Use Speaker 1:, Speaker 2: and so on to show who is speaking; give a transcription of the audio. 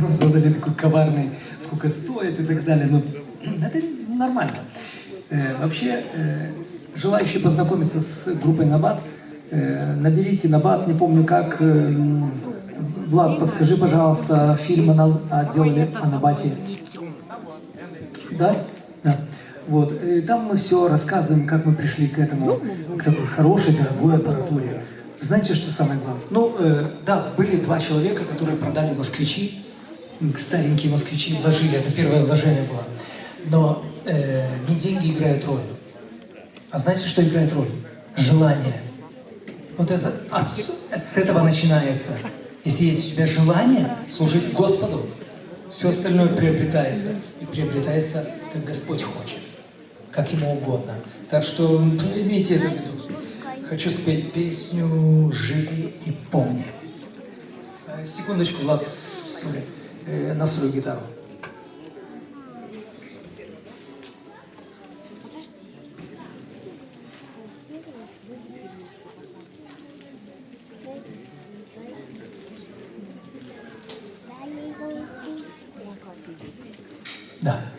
Speaker 1: Ну, задали такой коварный, сколько стоит и так далее. Но это нормально. Э, вообще, э, желающие познакомиться с группой Набат, э, наберите Набат, не помню как. э, Влад, подскажи, пожалуйста, фильм о, нас- о делали о Набате. Да? Да. Вот. И там мы все рассказываем, как мы пришли к этому, к такой хорошей, дорогой аппаратуре. Знаете, что самое главное? Ну, э, да, были два человека, которые продали москвичи, старенькие москвичи, вложили, это первое вложение было. Но э, не деньги играют роль. А знаете, что играет роль? Желание. Вот это, от- с этого начинается. Если есть у тебя желание служить Господу, все остальное приобретается. И приобретается, как Господь хочет, как Ему угодно. Так что имейте это в виду. Хочу спеть песню «Живи и помни». Э, Секундочку, Влад, сори, э, на свою гитару. Да.